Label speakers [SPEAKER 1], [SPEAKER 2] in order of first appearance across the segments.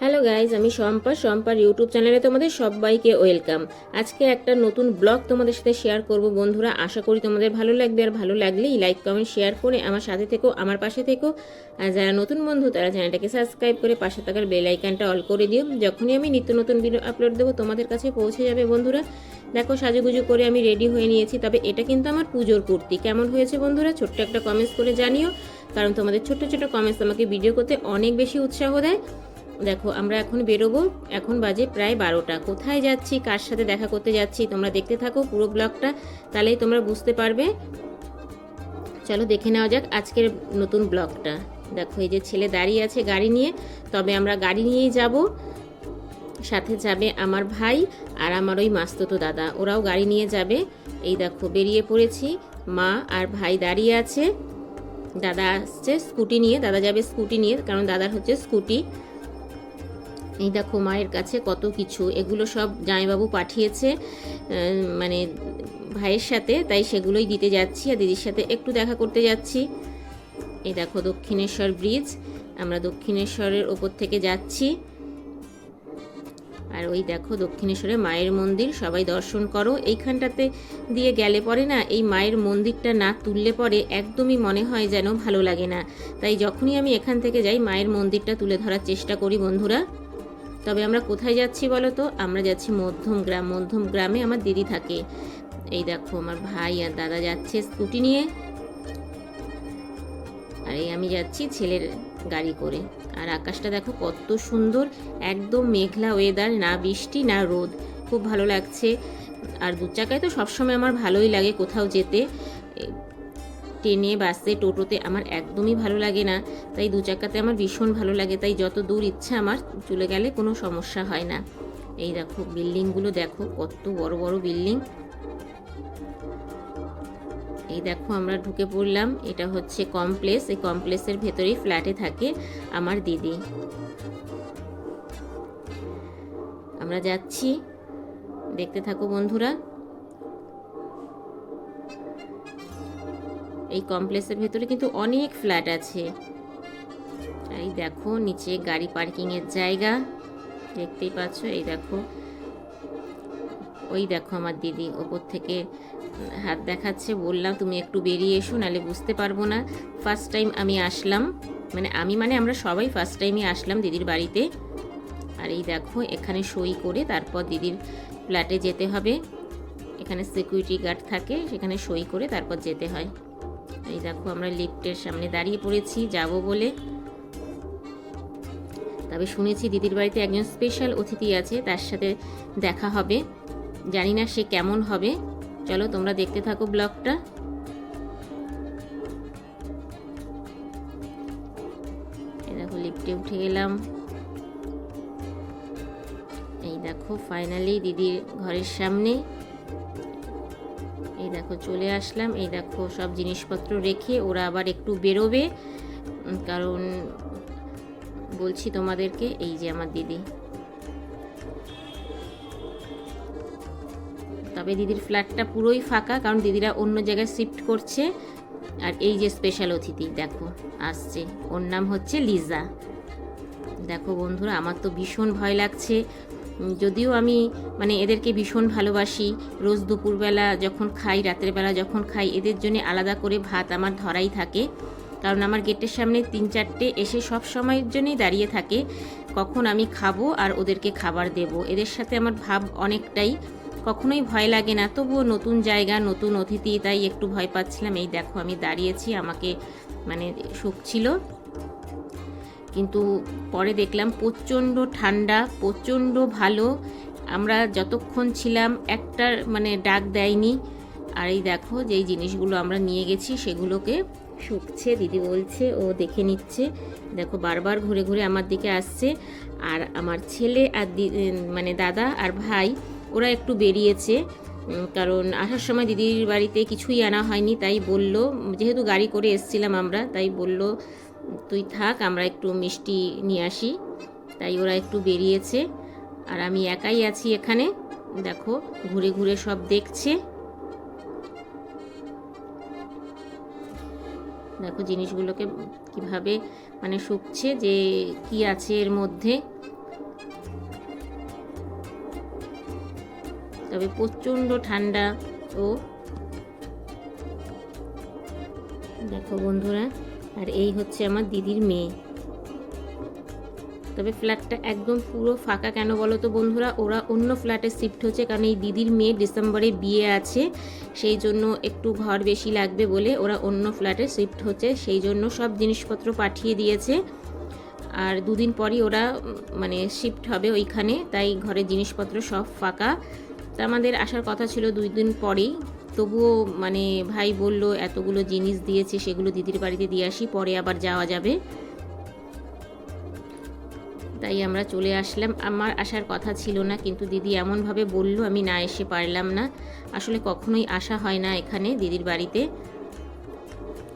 [SPEAKER 1] Hello guys আমি Shampa. শম্পার YouTube চ্যানেলে তোমাদের সবাইকে ওয়েলকাম আজকে একটা নতুন ব্লগ তোমাদের সাথে শেয়ার করব বন্ধুরা। আশা করি তোমাদের ভালো লাগবে। আর ভালো লাগলেই লাইক কমেন্ট শেয়ার করে আমার সাথে থেকো, আমার পাশে থেকো। আর যারা নতুন বন্ধু, তারা চ্যানেলটাকে সাবস্ক্রাইব করে পাশে থাকার বেল অল করে দিও। যখনই আমি নিত্য নতুন ভিডিও আপলোড দেবো, তোমাদের কাছে পৌঁছে যাবে বন্ধুরা। দেখো, সাজুগুজু করে আমি রেডি হয়ে নিয়েছি, তবে এটা কিন্তু আমার পুজোর কুর্তি। কেমন হয়েছে বন্ধুরা? ছোট্ট একটা কমেন্টস করে জানিও। কারণ তোমাদের ছোট্ট ছোট্ট কমেন্টস আমাকে ভিডিও করতে অনেক বেশি উৎসাহ দেয়। দেখো, আমরা এখন বেরোবো। এখন বাজে প্রায় বারোটা। কোথায় যাচ্ছি? কার সাথে দেখা করতে যাচ্ছি? তোমরা দেখতে থাকো পুরো ব্লগটা, তাহলেই তোমরা বুঝতে পারবে। চলো, দেখে নেওয়া যাক আজকের নতুন ব্লগটা। দেখো, এই যে ছেলে দাঁড়িয়ে আছে গাড়ি নিয়ে, তবে আমরা গাড়ি নিয়েই যাব। সাথে যাবে আমার ভাই আর আমার ওই মাস্ততো দাদা। ওরাও গাড়ি নিয়ে যাবে। এই দেখো, বেরিয়ে পড়েছি। মা আর ভাই দাঁড়িয়ে আছে। দাদা আসছে স্কুটি নিয়ে, দাদা যাবে স্কুটি নিয়ে, কারণ দাদার হচ্ছে স্কুটি। এই দেখো মায়ের কাছে কত কিছু। এগুলো সব জামাইবাবু পাঠিয়েছে মানে ভাইয়ের সাথে, তাই সেগুলোই দিতে যাচ্ছি আর দিদির সাথে একটু দেখা করতে যাচ্ছি। এই দেখো দক্ষিণেশ্বর ব্রিজ, আমরা দক্ষিণেশ্বরের ওপর থেকে যাচ্ছি। আর ওই দেখো দক্ষিণেশ্বরে মায়ের মন্দির, সবাই দর্শন করো। এইখানটাতে দিয়ে গেলে পরে না, এই মায়ের মন্দিরটা না তুললে পরে একদমই মনে হয় যেন ভালো লাগে না। তাই যখনই আমি এখান থেকে যাই, মায়ের মন্দিরটা তুলে ধরার চেষ্টা করি বন্ধুরা। তবে আমরা কোথায় যাচ্ছি বলো তো? আমরা যাচ্ছি মধ্যম গ্রাম। মধ্যম গ্রামে আমার দিদি থাকে। এই দেখো, আমার ভাই আর দাদা যাচ্ছে স্কুটি নিয়ে। আর এই আমি যাচ্ছি ছেলের গাড়ি করে। আর আকাশটা দেখো কত সুন্দর। একদম মেঘলা ওয়েদার না বৃষ্টি, না রোদ। খুব ভালো লাগছে। আর দু চাকায় তো সবসময় আমার ভালোই লাগে কোথাও যেতে। ট্রেনে, বাসে, টোটোতে আমার একদমই ভালো লাগে না। তাই দু চাকাতে আমার ভীষণ ভালো লাগে। তাই যত দূর ইচ্ছা আমার চলে গেলে কোনো সমস্যা হয় না। এই দেখো, বিল্ডিংগুলো দেখো, কত বড় বড় বিল্ডিং। এই দেখো, আমরা ঢুকে পড়লাম। এটা হচ্ছে কমপ্লেক্স। এই কমপ্লেক্সের ভেতরেই ফ্ল্যাটে থাকে আমার দিদি। আমরা যাচ্ছি। দেখতে থাকো বন্ধুরা। এই কমপ্লেক্সের ভেতরে কিন্তু অনেক ফ্ল্যাট আছে। এই দেখো, নিচে গাড়ি পার্কিংয়ের জায়গা। দেখতেই পাচ্ছ, এই দেখো। ওই দেখো আমার দিদি ওপর থেকে হাত দেখাচ্ছে, বললাম, তুমি একটু বেরিয়ে এসো, নাহলে বুঝতে পারব না। ফার্স্ট টাইম আমি আসলাম। মানে আমি মানে আমরা সবাই ফার্স্ট টাইমই আসলাম দিদির বাড়িতে। আর এই দেখো, এখানে সই করে তারপর দিদির ফ্ল্যাটে যেতে হবে। এখানে সিকিউরিটি গার্ড থাকে, সেখানে সই করে তারপর যেতে হয়। এই দেখো আমরা লিফটের সামনে দাঁড়িয়ে পড়েছি, যাব বলে। তবে শুনেছি দিদির বাড়িতে একজন স্পেশাল অতিথি আছে, তার সাথে দেখা হবে। জানি না সে কেমন হবে। চলো তোমরা দেখতে থাকো ব্লগটা। এই দেখো লিফটে উঠে গেলাম। এই দেখো ফাইনালি দিদির ঘরের সামনে। দেখো চলে আসলাম। এই দেখো সব জিনিসপত্র রেখে ওরা আবার একটু বেরোবে। কারণ বলছি তোমাদেরকে, এই যে আমার দিদি। তবে দিদির ফ্ল্যাটটা পুরোই ফাঁকা, কারণ দিদিরা অন্য জায়গায় শিফট করছে। আর এই যে স্পেশাল অতিথি, দেখো, আসছে। ওর নাম হচ্ছে লিজা। দেখো বন্ধুরা, আমার তো ভীষণ ভয় লাগছে। যদিও আমি মানে এদেরকে ভীষণ ভালোবাসি। রোজ দুপুরবেলা যখন খাই, রাতের বেলা যখন খাই, এদের জন্য আলাদা করে ভাত আমার ধরাই থাকে। কারণ আমার গেটের সামনে তিন চারটে এসে সব সময়ের জন্যই দাঁড়িয়ে থাকে। কখন আমি খাব আর ওদেরকে খাবার দেব, এদের সাথে আমার ভাব অনেকটাই। কখনোই ভয় লাগে না, তবুও নতুন জায়গা, নতুন অতিথি, তাই একটু ভয় পাচ্ছিলাম। এই দেখো আমি দাঁড়িয়েছি, আমাকে মানে সুখ ছিল কিন্তু পরে দেখলাম প্রচণ্ড ঠান্ডা, প্রচণ্ড ভালো। আমরা যতক্ষণ ছিলাম একটা মানে ডাক দেয়নি। আর এই দেখো যেই জিনিসগুলো আমরা নিয়ে গেছি সেগুলোকে শুকছে, দিদি বলছে, ও দেখে নিচ্ছে। দেখো বারবার ঘুরে ঘুরে আমার দিকে আসছে। আর আমার ছেলে আর মানে দাদা আর ভাই, ওরা একটু বেরিয়েছে। কারণ আসার সময় দিদির বাড়িতে কিছুই আনা হয়নি, তাই বলল, যেহেতু গাড়ি করে এসছিলাম আমরা, তাই বলল তুই থাক, আমরা একটু মিষ্টি নিয়ে আসি। তাই ওরা একটু বেরিয়েছে, আর আমি একাই আছি এখানে। দেখো, ঘুরে ঘুরে সব দেখছে। দেখো জিনিসগুলোকে কীভাবে মানে শুকছে যে কি আছে এর মধ্যে। তবে প্রচণ্ড ঠান্ডা, ও। দেখো বন্ধুরা আর এই হচ্ছে আমার দিদির মেয়ে। তবে ফ্ল্যাটটা একদম পুরো ফাঁকা কেন বলো তো বন্ধুরা? ওরা অন্য ফ্ল্যাটে শিফট হচ্ছে কারণ এই দিদির মেয়ে ডিসেম্বরে বিয়ে আছে, সেই জন্য একটু ঘর বেশি লাগবে বলে ওরা অন্য ফ্ল্যাটে শিফট হচ্ছে, সেই জন্য সব জিনিসপত্র পাঠিয়ে দিয়েছে। আর দুদিন পরই ওরা মানে শিফট হবে ওইখানে, তাই ঘরের জিনিসপত্র সব ফাঁকা। তা আমাদের আসার কথা ছিল দুই দিন পরেই। তবুও মানে ভাই বলল, এতগুলো জিনিস দিয়েছে, সেগুলো দিদির বাড়িতে দিয়ে আসি, পরে আবার যাওয়া যাবে। তাই আমরা চলে আসলাম। আমার আসার কথা ছিল না, কিন্তু দিদি এমনভাবে বলল, আমি না এসে পারলাম না। আসলে কখনোই আসা হয় না এখানে দিদির বাড়িতে।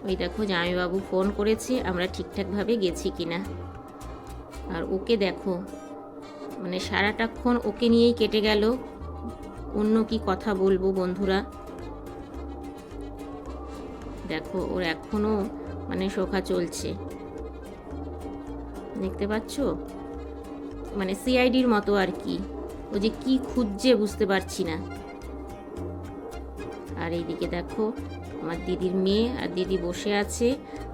[SPEAKER 1] ওই দেখো, জামাইবাবু ফোন করেছে, আমরা ঠিকঠাকভাবে গেছি কিনা? আর ওকে দেখো মানে সারাটাক্ষণ ওকে নিয়েই কেটে গেল। অন্য কি কথা বলব বন্ধুরা? দেখো, ওর এখনও মানে শোকা চলছে। দেখতে পাচ্ছ? মানে সিআইডির মতো আর কি। ও যে কি খুঁজছে বুঝতে পারছি না। আর এইদিকে দেখো, আমার দিদির মেয়ে আর দিদি বসে আছে,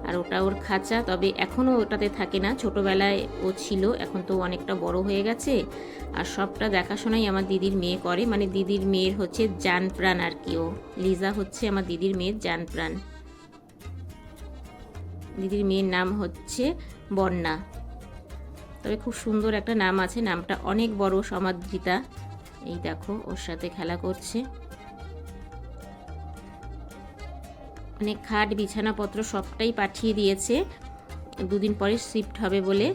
[SPEAKER 1] আর ওটা ওর খাঁচা। তবে এখনও ওটাতে থাকে না। ছোটোবেলায় ও ছিল, এখন তো অনেকটা বড় হয়ে গেছে। আর সবটা দেখাশোনাই আমার দিদির মেয়ে করে। মানে দিদির মেয়ের হচ্ছে জান প্রাণ আর কি ও। লিজা হচ্ছে আমার দিদির মেয়ের জান প্রাণ দিদির মেয়ের নাম হচ্ছে বন্যা। তবে খুব সুন্দর একটা নাম আছে, নামটা অনেক বড় সমাদৃতা। এই দেখো, ওর সাথে খেলা করছে। মানে খাট, বিছানাপত্র সবটাই পাঠিয়ে দিয়েছে। দুদিন পরে শিফট হবে বলে।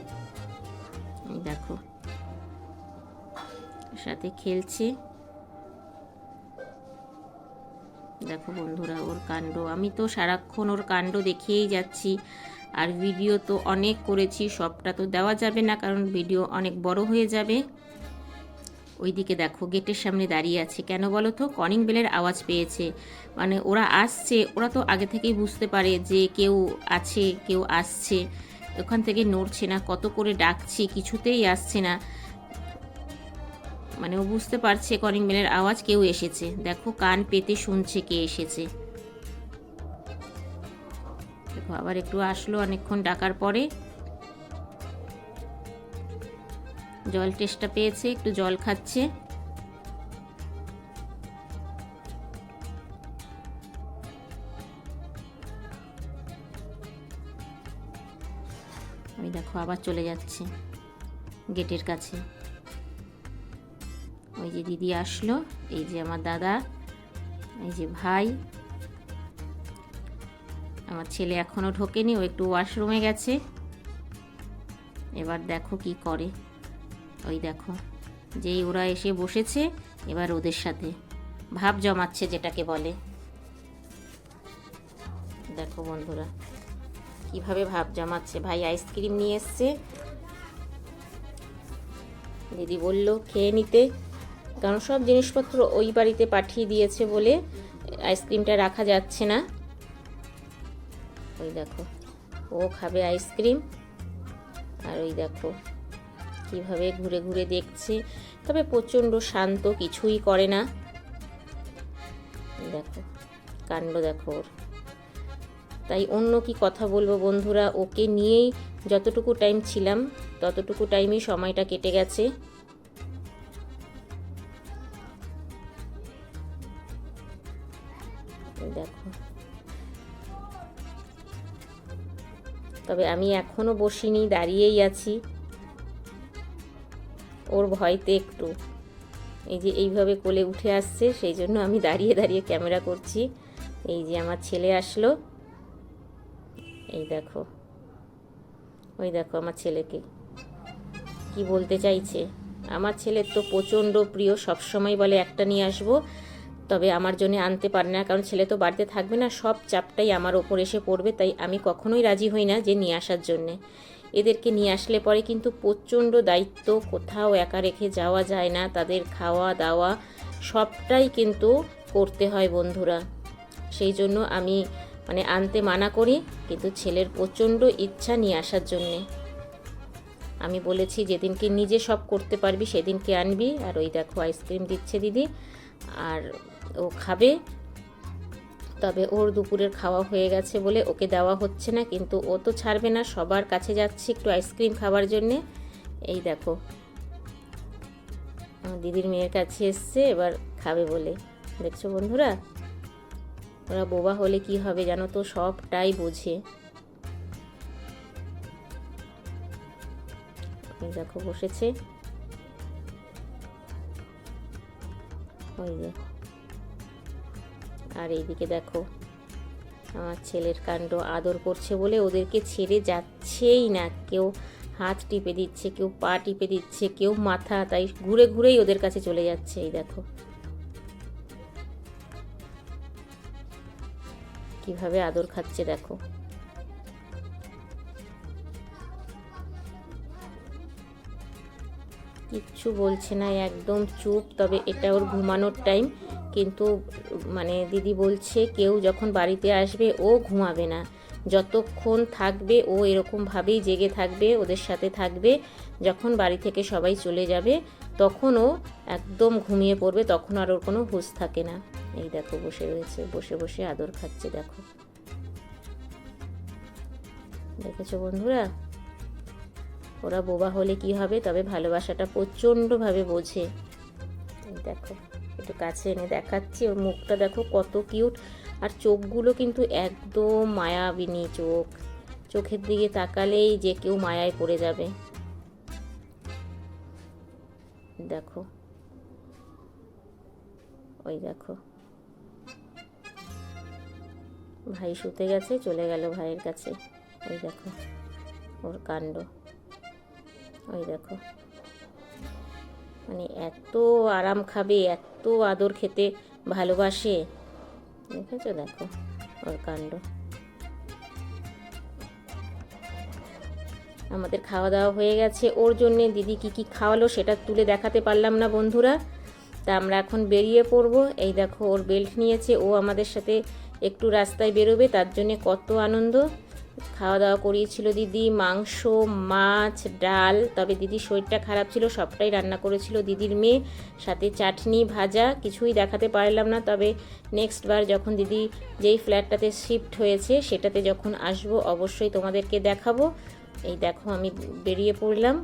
[SPEAKER 1] এই দেখো সাথে খেলছে। দেখো বন্ধুরা, ওর কাণ্ড। আমি তো সারাক্ষণ ওর কাণ্ড দেখিয়েই যাচ্ছি। আর ভিডিও তো অনেক করেছি, সবটা তো দেওয়া যাবে না, কারণ ভিডিও অনেক বড় হয়ে যাবে। ওইদিকে দেখো, গেটের সামনে দাঁড়িয়ে আছে। কেন বলো তো? কনিং বেলের আওয়াজ পেয়েছে। মানে ওরা আসছে, ওরা তো আগে থেকেই বুঝতে পারে যে কেউ আছে, কেউ আসছে। ওখান থেকে নড়ছে না, কত করে ডাকছি, কিছুতেই আসছে না। মানে ও বুঝতে পারছে কলিং বেলের আওয়াজ কেউ এসেছে। দেখো, কান পেতে শুনছে কে এসেছে। দেখো, আবার একটু আসলো অনেকক্ষণ ডাকার পরে। জল টেস্টটা পেয়েছে, একটু জল খাচ্ছে। আমি দেখো, আবার চলে যাচ্ছে গেটের কাছে। ওই যে দিদি আসলো, এই যে আমার দাদা, এই যে ভাই। আমার ছেলে এখনও ঢোকেনি, ও একটু ওয়াশরুমে গেছে। এবার দেখো কি করে। ওই দেখো, যেই ওরা এসে বসেছে, এবার ওদের সাথে। ভাব জমাচ্ছে যেটাকে বলে। দেখো বন্ধুরা, কীভাবে ভাব জমাচ্ছে। ভাই আইসক্রিম নিয়ে এসছে। দিদি বলল, খেয়ে নিতে। কারণ সব জিনিসপত্র ওই বাড়িতে পাঠিয়ে দিয়েছে বলে আইসক্রিমটা রাখা যাচ্ছে না। ওই দেখো, ও খাবে আইসক্রিম। আর ওই দেখো, কীভাবে ঘুরে ঘুরে দেখছে। তবে প্রচণ্ড শান্ত, কিছুই করে না। দেখো, কাণ্ড দেখো ওর। তাই অন্য কি কথা বলব বন্ধুরা? ওকে নিয়েই যতটুকু টাইম ছিলাম, ততটুকু টাইমই সময়টা কেটে গেছে। দেখো। তবে আমি এখনও বসিনি, দাঁড়িয়েই আছি। ওর ভয়তে একটু। এই যে এইভাবে কোলে উঠে আসছে, সেই জন্য আমি দাঁড়িয়ে দাঁড়িয়ে ক্যামেরা করছি। এই যে আমার ছেলে আসলো। এই দেখো। ওই দেখো আমার ছেলেকে। কি বলতে চাইছে? আমার ছেলের তো প্রচণ্ড প্রিয়, সবসময় বলে একটা নিয়ে আসব। তবে আমার জন্য আনতে পারে না, কারণ ছেলে তো বাড়িতে থাকবে না, সব চাপটাই আমার ওপর এসে পড়বে, তাই আমি কখনোই রাজি হই না যে নিয়ে আসার জন্যে। এদেরকে নিয়ে আসলে পরে কিন্তু প্রচণ্ড দায়িত্ব, কোথাও একা রেখে যাওয়া যায় না, তাদের খাওয়া দাওয়া সবটাই কিন্তু করতে হয় বন্ধুরা। সেই জন্য আমি মানে আনতে মানা করি, কিন্তু ছেলের প্রচণ্ড ইচ্ছা নিয়ে আসার জন্যে। আমি বলেছি যেদিনকে নিজে সব করতে পারবি সেদিনকে আনবি। আর ওই দেখো আইসক্রিম দিচ্ছে দিদি। আর ও খাবে। তবে ওর দুপুরের খাওয়া হয়ে গেছে বলে ওকে দেওয়া হচ্ছে না। কিন্তু ও তো ছাড়বে না। সবার কাছে যাচ্ছে একটু আইসক্রিম খাওয়ার জন্যে। এই দেখো। দিদির মেয়ের কাছে এসছে, এবার খাবে বলে। দেখছ বন্ধুরা? ওরা বোবা হলে কি হবে জানো তো? সবটাই বোঝে। এই দেখো বসেছে ওই যে। আর এইদিকে দেখো, আমার ছেলের কাণ্ড আদর করছে বলে ওদেরকে ছেড়ে যাচ্ছেই না। কেউ হাত টিপে দিচ্ছে, কেউ পা টিপে দিচ্ছে, কেউ মাথা, তাই ঘুরে ঘুরেই ওদের কাছে চলে যাচ্ছে, এই দেখো। কীভাবে আদর খাচ্ছে দেখো। কিচ্ছু বলছে না, একদম চুপ। তবে এটা ওর ঘুমানোর টাইম কিন্তু মানে দিদি বলছে কেউ যখন বাড়িতে আসবে, ও ঘুমাবে না। যতক্ষণ থাকবে, ও এরকমভাবেই জেগে থাকবে, ওদের সাথে থাকবে। যখন বাড়ি থেকে সবাই চলে যাবে, তখন ও একদম ঘুমিয়ে পড়বে, তখন আর ওর কোনো হুঁশ থাকে না। এই দেখো, বসে রয়েছে, বসে বসে আদর খাচ্ছে, দেখো। দেখেছ বন্ধুরা? ওরা বোবা হলে কি হবে? তবে ভালোবাসাটা প্রচণ্ডভাবে বোঝে। দেখো, একটু কাছে এনে দেখাচ্ছি। ওর মুখটা দেখো কত কিউট। আর চোখগুলো কিন্তু একদম মায়াবিনী চোখ। চোখের দিকে তাকালেই যে কেউ মায়ায় পড়ে যাবে। দেখো। ওই দেখো। ভাই শুতে গেছে, চলে গেল ভাইয়ের কাছে। ওই দেখো, ওর কাণ্ড। ওই দেখো। মানে এত আরাম খাবে, এত আদর খেতে ভালোবাসে। দেখেছ? দেখো ওর কাণ্ড। আমাদের খাওয়া দাওয়া হয়ে গেছে। ওর জন্যে দিদি কি কি খাওয়ালো সেটা তুলে দেখাতে পারলাম না বন্ধুরা। তা আমরা এখন বেরিয়ে পড়ব। এই দেখো, ওর বেল্ট নিয়েছে। ও আমাদের সাথে একটু রাস্তায় বেরোবে, তার জন্যে কত আনন্দ। খাওয়া দাওয়া করিয়েছিল দিদি, মাংস, মাছ, ডাল। তবে দিদির শরীরটা খারাপ ছিল, সবটাই রান্না করেছিল দিদির মেয়ে। সাথে চাটনি, ভাজা, কিছুই দেখাতে পারলাম না। তবে নেক্সট বার যখন দিদি যেই ফ্ল্যাটটাতে শিফট হয়েছে, সেটাতে যখন আসব, অবশ্যই তোমাদেরকে দেখাবো। এই দেখো আমি বেরিয়ে পড়লাম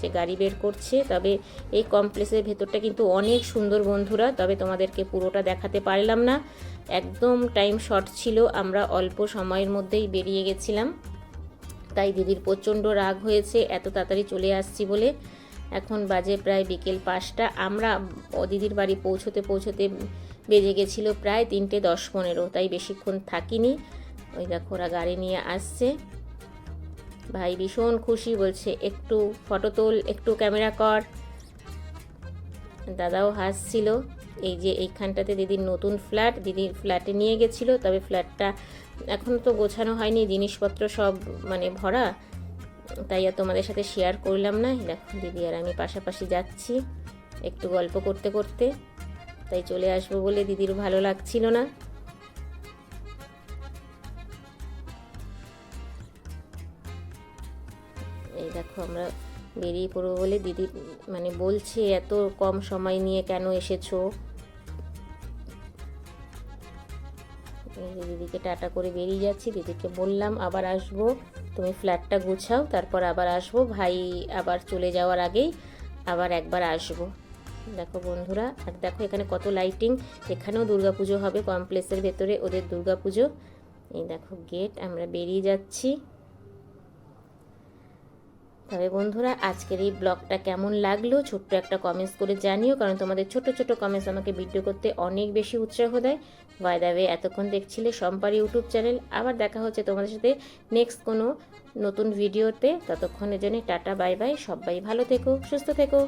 [SPEAKER 1] যে গাড়ি বের করছে, তবে এই কমপ্লেক্সের ভেতরটা কিন্তু অনেক সুন্দর বন্ধুরা, তবে তোমাদেরকে পুরোটা দেখাতে পারলাম না। একদম টাইম শর্ট ছিল, আমরা অল্প সময়ের মধ্যেই বেরিয়ে গেছিলাম। তাই দিদির প্রচণ্ড রাগ হয়েছে, এত তাড়াতাড়ি চলে আসছি বলে। এখন বাজে প্রায় বিকেল পাঁচটা, আমরা দিদির বাড়ি পৌঁছতে পৌঁছতে বেজে গেছিল প্রায় তিনটে দশ পনেরো, তাই বেশিক্ষণ থাকিনি। ওই দেখো ওরা গাড়ি নিয়ে আসছে। ভাই ভীষণ খুশি বলছে, একটু ফটো তোল, একটু ক্যামেরা কর। দাদাও হাসছিল, এই যে এইখানটাতে দিদির নতুন ফ্ল্যাট দিদির ফ্ল্যাটে নিয়ে গেছিল, তবে ফ্ল্যাটটা এখন তো গোছানো হয়নি, জিনিসপত্র সব মানে ভরা। তাই আর তোমাদের সাথে শেয়ার করলাম না দেখো দিদি আর আমি পাশাপাশি যাচ্ছি, একটু গল্প করতে করতে। তাই চলে আসব বলে দিদির ভালো লাগছিল না। এই দেখো, আমরা বেরিয়ে পড়ব বলে দিদি মানে বলছে, এত কম সময় নিয়ে কেন এসেছ? দিদিকে টাটা করে বেরিয়ে যাচ্ছি। দিদিকে বললাম, আবার আসব, তুমি ফ্ল্যাটটা গুছাও, তারপর আবার আসব। ভাই আবার চলে যাওয়ার আগেই আবার একবার আসব। দেখো বন্ধুরা, আর দেখো এখানে কত লাইটিং এখানেও দুর্গাপুজো হবে কমপ্লেক্সের ভেতরে ওদের দুর্গাপুজো। এই দেখো গেট আমরা বেরিয়ে যাচ্ছি। তবে বন্ধুরা, আজকের এই ব্লগটা কেমন লাগল ছোট্ট একটা কমেন্টস করে জানিও, কারণ তোমাদের ছোট ছোট কমেন্টস আমাকে ভিডিও করতে অনেক বেশি উৎসাহ দেয়। বাই এতক্ষণ দেখছিলে সম্পার ইউটিউব চ্যানেল আবার দেখা হচ্ছে তোমাদের সাথে নেক্সট কোনো নতুন ভিডিওতে ততক্ষণের জন্য টাটা বাই বাই সবাই ভালো থেকো, সুস্থ থেকো।